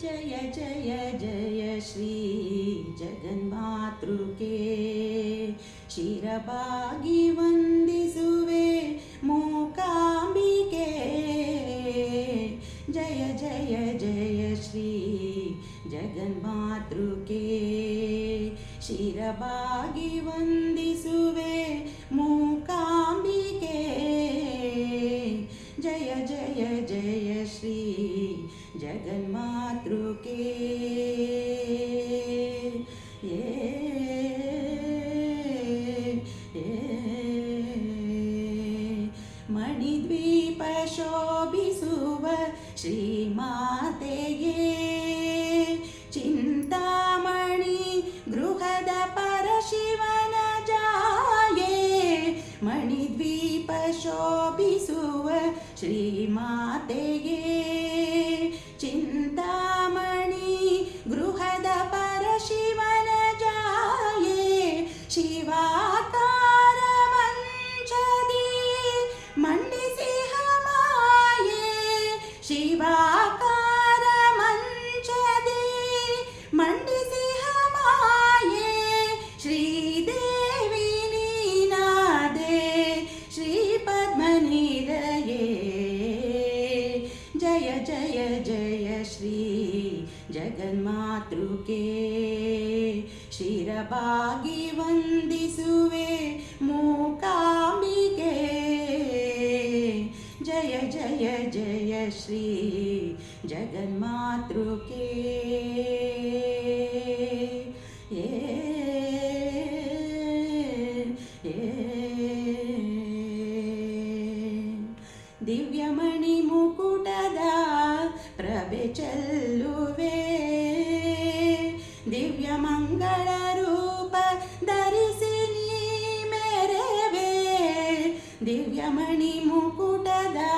जय जय जय श्री जगन्मातृके शिरबागि वन्दिसुवे मूकाम्बिके जय जय जय श्री जगन्मातृके शिरबागि वन्दिसुवे मूका जगन मातृ के। ये, ये। श्रीमाते ये। चिन्तामणि गृहद परशिवन जाये। मणिद्वीप शोभिसुव श्रीमाते ये। ಜಗನ್ಮಾತೃಕೆ. ಶಿರಬಾಗಿ ವಂದಿಸುವೆ ಮೂಕಾಂಬಿಕೆ. ಜಯ ಜಯ ಜಯ ಶ್ರೀ ಜಗನ್ಮಾತೃಕೆ. ದಿವ್ಯಮಣಿ ಮುಕುಟದ ಪ್ರಭೆ ಚೆಲ್ಲುವೆ. దివ్యమణి ముకుటదా?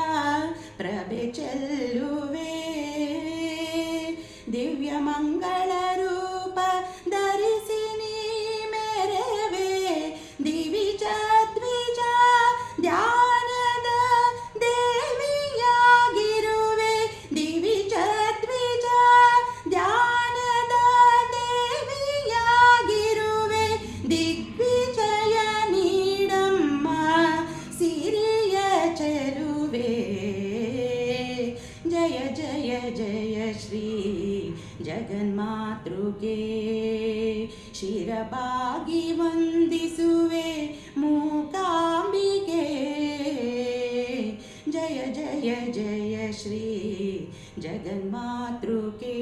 ಜಯ ಶ್ರೀ ಜಗನ್ಮಾತೃಕೆ ಶಿರಬಾಗಿ ವಂದಿಸುವೆ ಮೂಕಾಂಬಿಕೆ ಜಯ ಜಯ ಜಯ ಶ್ರೀ ಜಗನ್ಮಾತೃಕೆ